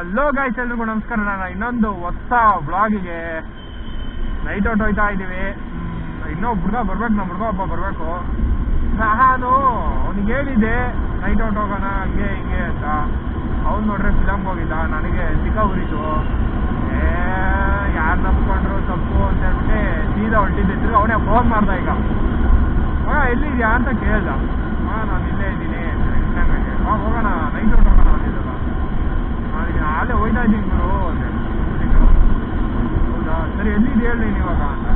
Hello guys ಎಲ್ರಿಗೂ ನಮಸ್ಕಾರ. ನಾನು ಇನ್ನೊಂದು ಹೊಸ ಬ್ಲಾಗಿಗೆ ನೈಟ್ ಔಟ್ ಹೋಯ್ತಾ ಇದ್ದೀವಿ. ಇನ್ನೊಬ್ಬ ಹುಡುಗ ಬರ್ಬೇಕು, ನಮ್ಮ ಹುಡುಗ ಒಬ್ಬ ಬರಬೇಕು. ನಾನು ಅವ್ನಿಗೆ ಹೇಳಿದ್ದೆ ನೈಟ್ ಔಟ್ ಹೋಗೋಣ, ಹಂಗೆ ಹಿಂಗೆ ಅಂತ. ಅವ್ನು ನೋಡ್ರೆ ಫಿಲಮ್ ಹೋಗಿದ್ದ ನನಗೆ ಸಿಕ್ಕ ಉರಿತು ಏ, ಯಾರು ನಂಬ್ಕೊಂಡ್ರು ತಪ್ಪು ಅಂತ ಹೇಳ್ಬಿಟ್ಟು ಸೀದಾ ಹೊರಟಿದ್ದೆ. ಅವನೇ ಫೋನ್ ಮಾಡ್ದ ಈಗ. ಎಲ್ಲಿದ್ಯಾ? ಅಂತ ಕೇಳ್ದ. ಹಾಂ ನಾನು ಇಲ್ಲೇ ಇದ್ದೀನಿ ಮೇಲೆ ಬಾ ಹೋಗೋಣ ನೈಟ್ ಔಟ್ ಹೋಗೋಣ ಅಂದಿದ್ದಲ್ಲ ನಾನು ನಾಳೆ ಹೋಯ್ತಾ ಇದ್ದೀನಿ ಗುರು ಅಂದೆ ಅದಕ್ಕೆ ಹೌದಾ ಸರಿ ಎಲ್ಲಿದೆ ಹೇಳಿ ನೀನು ಇವಾಗ ಅಂತ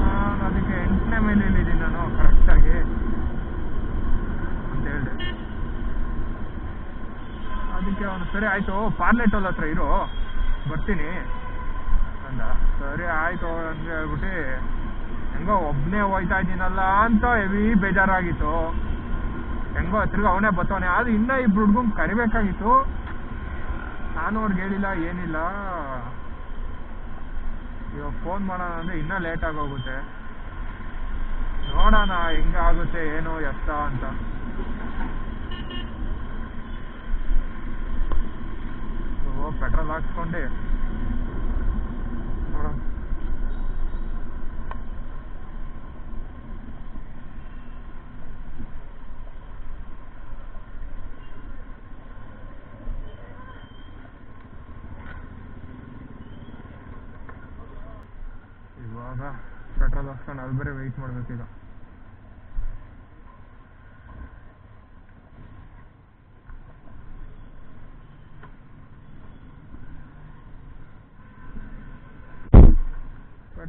ನಾನು ಅದಕ್ಕೆ ಎಂಟನೇ ಮೇಲೆ ಎಲ್ಲಿದ್ದೀನಿ ನಾನು ಕರೆಕ್ಟಾಗಿ ಅಂತ ಹೇಳಿದೆ ಅದಕ್ಕೆ ಅವನು ಸರಿ ಆಯಿತು ಪಾರ್ಲೆಟೋಲ್ ಹತ್ರ ಇರು, ಬರ್ತೀನಿ ಅಂದ. ಸರಿ ಆಯಿತು ಅಂತ ಹೇಳ್ಬಿಟ್ಟು, ಹೆಂಗೋ ಒಬ್ಬನೇ ಹೋಯ್ತಾ ಇದ್ದೀನಲ್ಲ ಅಂತ ಹೆವಿ ಬೇಜಾರಾಗಿತ್ತು. ಹೆಂಗೋ ತಿರ್ಗಿ ಅವನೇ ಬತ್ತವನೇ, ಆದ್ರೆ ಇನ್ನೂ ಇಬ್ರು ಹುಡ್ಗಂಗೆ ಕರಿಬೇಕಾಗಿತ್ತು. ನಾನು ಅವ್ರಿಗೆ ಹೇಳಿಲ್ಲ, ಏನಿಲ್ಲ. ಇವಾಗ ಫೋನ್ ಮಾಡೋಣ ಅಂದರೆ ಇನ್ನೂ ಲೇಟ್ ಆಗೋಗುತ್ತೆ. ನೋಡೋಣ, ಹೆಂಗಾಗುತ್ತೆ, ಏನು ಎತ್ತ ಅಂತ. Petrol Hold on. ಇವಾಗ ಪೆಟ್ರೋಲ್ ಹಾಕ್ಸ್ಕೊಂಡು ಅಲ್ಲಿ ಬರೀ ವೆಯ್ಟ್ ಮಾಡ್ಬೇಕೀಗ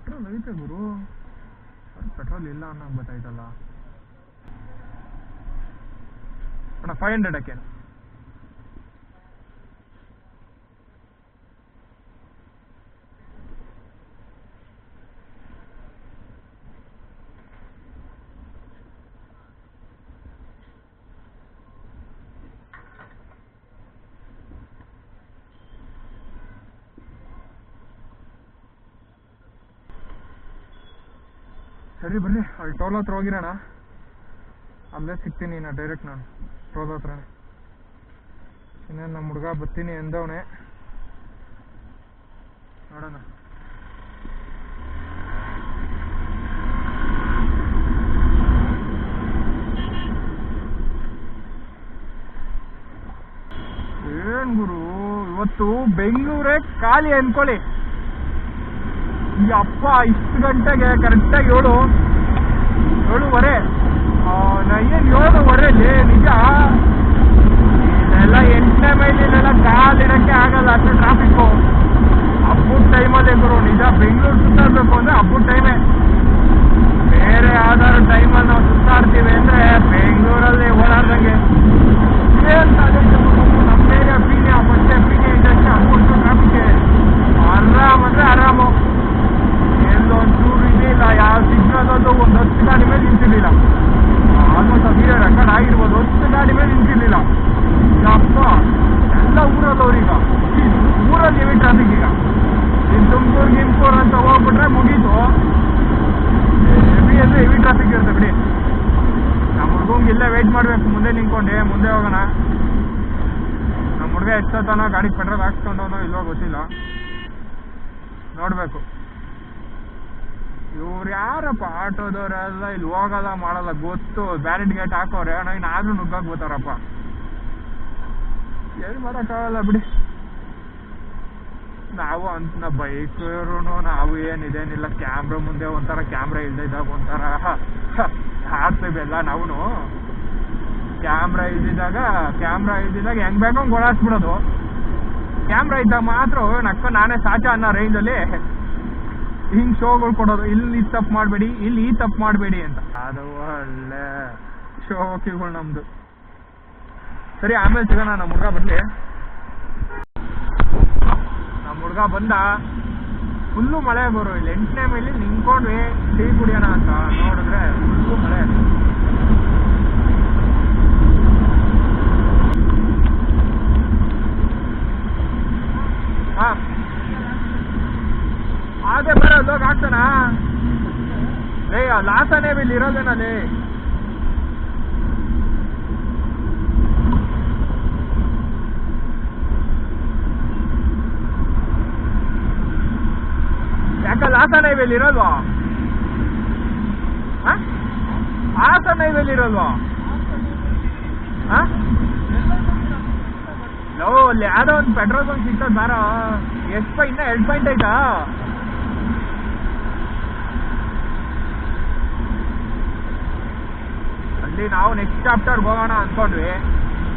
ಪೆಟ್ರೋಲ್ ಐತೆ ಗುರು. ಪೆಟ್ರೋಲ್ ಇಲ್ಲ ಅನ್ನೋಂಗೆ ಗೊತ್ತಾಯ್ತಲ್ಲ. ಅಣ್ಣ ಫೈವ್ ಹಂಡ್ರೆಡ್ ಸರಿ ಬನ್ನಿ ಅಲ್ಲಿ ಟೋಲ್ ಹತ್ರ ಹೋಗಿರೋಣ. ಅಲ್ಲೇ ಸಿಗ್ತೀನಿ ನಾ ಡೈರೆಕ್ಟ್ ನಾನು. ಟೋಲ್ ಹತ್ರನೇ. ಇನ್ನೇನು ನಮ್ಮ ಹುಡುಗ ಬರ್ತೀನಿ ಎಂದವನೆ. ನೋಡೋಣ. ಏನ್ ಗುರು, ಇವತ್ತು ಬೆಂಗಳೂರೇ ಖಾಲಿ ಅನ್ಕೊಳ್ಳಿ ಅಪ್ಪ ಇಷ್ಟು ಗಂಟೆಗೆ ಕರೆಕ್ಟಾಗಿ ಏಳು ಏಳುವರೆ. ಬಿಡಿ. ನಮ್ಮ ಹುಡುಗಂಗೆ ಇಲ್ಲೇ ವೆಯ್ಟ್ ಮಾಡಬೇಕು, ಮುಂದೆ ನಿಂತ್ಕೊಂಡೆ. ಮುಂದೆ ಹೋಗೋಣ. ನಮ್ಮ ಹುಡುಗ ಎಷ್ಟೊತ್ತನೋ ಗಾಡಿಗೆ ಪೆಟ್ರೋಲ್ ಹಾಕ್ಸ್ಕೊಂಡವನೋ ಇಲ್ವೋ ಗೊತ್ತಿಲ್ಲ. ನೋಡಬೇಕು. ಇವ್ರು ಯಾರಪ್ಪ? ಆಟೋದವರೆಲ್ಲ ಇಲ್ಲಿ ಹೋಗಲ್ಲ, ಮಾಡಲ್ಲ. ಗೊತ್ತು. ಬ್ಯಾರಿಡ್ ಗೇಟ್ ಹಾಕೋರೆ. ಅಣ್ಣ ಇನ್ನಾದ್ರೂ ನುಗ್ಗಕ್ಕೆ ಗೊತ್ತಾರಪ್ಪ ಏನು ಮಾಡೋಕ್ಕಾಗಲ್ಲ ಬಿಡಿ. ನಾವು ಅಂತ ಬೈಕ್ ನಾವು ಏನಿದೇನಿಲ್ಲ ಕ್ಯಾಮ್ರಾ ಮುಂದೆ ಒಂಥರ ಕ್ಯಾಮ್ರಾ ಇಲ್ದೇ ಇದ್ದಾಗ ಒಂಥರ ಆಡ್ತೇವೆ ಎಲ್ಲ ನಾವು ಕ್ಯಾಮ್ರಾ ಇದ್ದಿದ್ದಾಗ ಕ್ಯಾಮ್ರಾ ಇದ್ದಿದ್ದಾಗ ಹೆಂಗ್ ಬೇಕೋ ಓಡಾಡ್ಸ್ಬಿಡೋದು ಕ್ಯಾಮ್ರಾ ಇದ್ದಾಗ ಮಾತ್ರ ನಕ್ಕ ನಾನೇ ಸಾಚ ಅನ್ನೋ ರೇಂಜಲ್ಲಿ ಹಿಂಗ್ ಶೋಗಳು ಕೊಡೋದು. ಇಲ್ಲಿ ಈ ತಪ್ಪು ಮಾಡಬೇಡಿ, ಇಲ್ಲಿ ಈ ತಪ್ಪು ಮಾಡಬೇಡಿ ಅಂತ. ಅದು ಒಳ್ಳೆ ಶೋಕಿಗಳು ನಮ್ದು. ಸರಿ, ಆಮೇಲೆ ಸಿಗೋಣ, ನಮ್ಮ ಹುಡುಗ ಬರ್ಲಿ. ನಮ್ಮ ಹುಡುಗ ಬಂದ. ಫುಲ್ಲು ಮಳೆ ಬರು ಇಲ್ಲಿ ಎಂಟನೇ ಮೇಲೆ ನಿಂತ್ಕೊಂಡ್ವಿ ಟೀ ಕುಡಿಯೋಣ ಅಂತ ನೋಡಿದ್ರೆ ಫುಲ್ಲು ಮಳೆ ಹಾ ಅದೇ ಬೇರೆ ಲೋಕ್ ಆಗ್ತಾನ ಲೇ ಲಾಸನೇ ಇಲ್ಲಿ ಇರೋದೇನಲ್ಲಿ ಹಾಸನ ಇರಲ್ವಾ ಹ? ಹಾಸನ ಹೈವೇಲಿ ಇರಲ್ವಾ? ಲೋ ಅಲ್ಲಿ ಯಾವ್ದೋ ಒಂದು ಪೆಟ್ರೋಲ್ ಬಂಕ್ ಸಿಗ್ತದೆ ಬಾರ. ಎಷ್ಟು ಪಾಯಿಂಟ್ ಎರಡು ಪಾಯಿಂಟ್ ಆಯ್ತಾ ಅಲ್ಲಿ ನಾವು ನೆಕ್ಸ್ಟ್ ಚಾಪ್ಟರ್ಗೆ ಹೋಗೋಣ ಅನ್ಕೊಂಡ್ವಿ.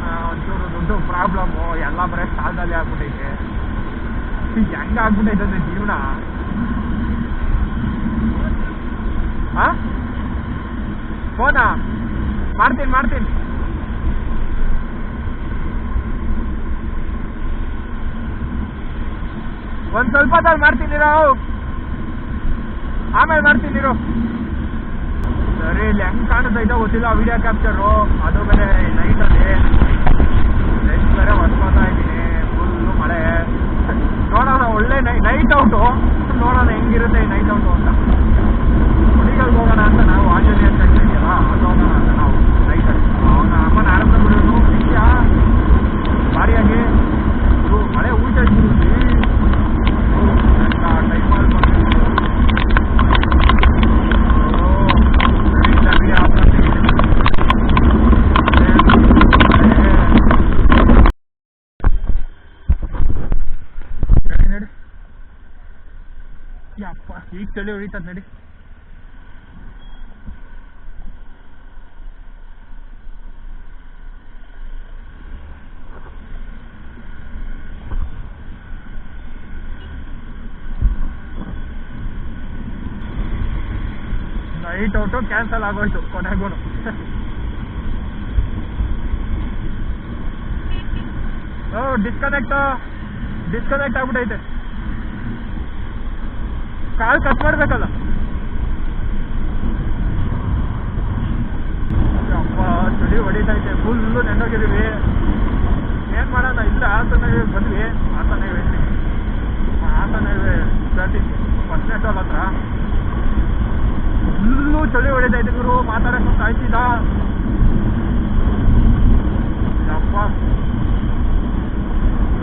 ಆ, ಒಂಚೂರು ದುಡ್ಡು ಪ್ರಾಬ್ಲಮ್ಮು ಎಲ್ಲ ಬರೀ ಸಾಲದಲ್ಲಿ ಆಗ್ಬಿಟ್ಟೈತೆ ಹೆಂಗೆ ಆಗ್ಬಿಟ್ಟೈತೆ ಜೀವನ ಹಾ ಫೋನಾ ಮಾಡ್ತೀನಿ ಮಾಡ್ತೀನಿ. ಒಂದ್ ಸ್ವಲ್ಪ ಹೊತ್ತಲ್ಲಿ ಮಾಡ್ತೀನಿ ನಾವು ಆಮೇಲೆ ಮಾಡ್ತೀನಿ ಸರಿ, ಇಲ್ಲಿ ಹೆಂಗ್ ಇದ್ದೋ ಗೊತ್ತಿಲ್ಲ ವಿಡಿಯೋ ಕ್ಯಾಪ್ಚರು ಅದು ಬೇರೆ ನೈಟಲ್ಲಿ ನೈಟ್ ಬೇರೆ ಹೊಸ್ಕೊತಾ ಇದ್ದೀನಿ. ಫುಲ್ಲು ಮಳೆ. ನೋಡೋಣ, ಒಳ್ಳೆ ನೈಟ್ ಔಟು ನೋಡೋಣ ಹೆಂಗಿರುತ್ತೆ ಈ ನೈಟ್ ಔಟು ಅಂತ ಹುಡುಗಲ್ಗೆ ಹೋಗೋಣ ಅಂತ ನಾವು ಆಂಜನೇಯ ಸೆಟ್ ಇದೆಯಲ್ಲ ಅದು ಹೋಗೋಣ ಅಂತ ನಾವು ನೈಟಲ್ಲಿ ಅವನ ಅಮ್ಮನ ಆರಂಭ ಬಿಡೋನು ನಿಜ ಭಾರಿಯಾಗಿ ಇದು ಮಳೆ ಊಟ ಟೈಮಲ್ಲಿ ಬಂದಿದ್ದು ನಡಿ ನಡಿ ಯಪ್ಪ ಈಗ ಚಳಿ ಹೊಡಿತದ ನಡಿ ನೈಟ್ ಔಟು ಕ್ಯಾನ್ಸಲ್ ಆಗೋಯ್ತು ಕೊನೆಗೂ ಓ ಡಿಸ್ಕನೆಕ್ಟ್ ಡಿಸ್ಕನೆಕ್ಟ್ ಆಗ್ಬಿಟ್ಟೈತೆ ಕಾಲ್ ಕಟ್ ಮಾಡ್ಬೇಕಲ್ಲ. ಅಪ್ಪ, ಚಳಿ ಹೊಡಿತೈತೆ ಫುಲ್ಲು ನೆಂದೋಗಿದ್ದೀವಿ ಏನ್ ಮಾಡೋಣ? ಇಲ್ಲ ಹಾಸನ highway ಬಂದ್ವಿ. ಆತನ highway ಹಾಸನ highway ಸ್ಟಾರ್ಟಿಂಗ್ ಫಸ್ಟ್ನೇ ಸ್ಟಾಲ್ ಹತ್ರ ಫುಲ್ಲು ಚಳಿ ಹೊಡಿತೈತೆ ಗುರು. ಮಾತಾಡಕ್ಕೆ ಕಾಯ್ತಿದ್ದ ಅಪ್ಪ.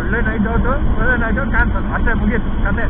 ಒಳ್ಳೆ ನೈಟ್ ಔಟು ಒಳ್ಳೆ ನೈಟ್ ಔಟ್ ಕ್ಯಾನ್ಸಲ್ ಅಷ್ಟೇ ಮುಗೀತು. ಕತೆ.